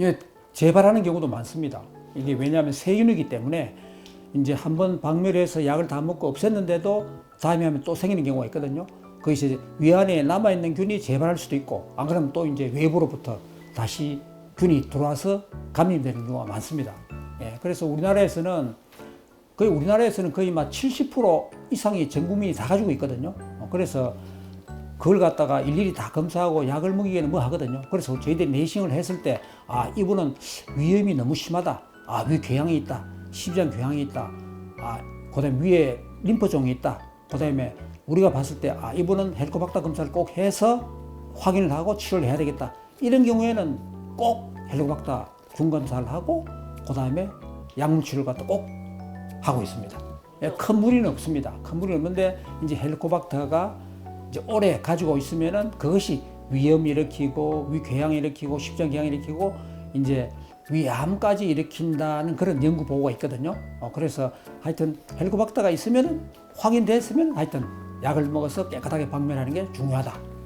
예, 재발하는 경우도 많습니다. 이게 왜냐하면 세균이기 때문에 이제 한번 박멸해서 약을 다 먹고 없앴는데도 다음에 하면 또 생기는 경우가 있거든요. 그 이제 위 안에 남아 있는 균이 재발할 수도 있고 안 그러면 또 이제 외부로부터 다시 균이 들어와서 감염되는 경우가 많습니다. 예, 그래서 우리나라에서는 거의 우리나라에서는 거의 막 70% 이상이 전 국민이 다 가지고 있거든요. 어, 그래서 그걸 갖다가 일일이 다 검사하고 약을 먹이기에는 뭐 하거든요. 그래서 저희들이 내시경을 했을 때, 아, 이분은 위염이 너무 심하다. 아, 위 궤양이 있다. 십장 궤양이 있다. 아, 그 다음에 위에 림프종이 있다. 그 다음에 우리가 봤을 때, 아, 이분은 헬리코박터 검사를 꼭 해서 확인을 하고 치료를 해야 되겠다. 이런 경우에는 꼭 헬리코박터 중검사를 하고, 그 다음에 약물 치료를 갖다 꼭 하고 있습니다. 예, 큰 무리는 없습니다. 큰 무리는 없는데, 이제 헬리코박터가 이제 오래 가지고 있으면은 그것이 위염 일으키고 위궤양 일으키고 십장궤양 일으키고 이제 위암까지 일으킨다는 그런 연구 보고가 있거든요. 어, 그래서 하여튼 헬리코박터가 있으면은 확인됐으면 하여튼 약을 먹어서 깨끗하게 박멸하는 게 중요하다.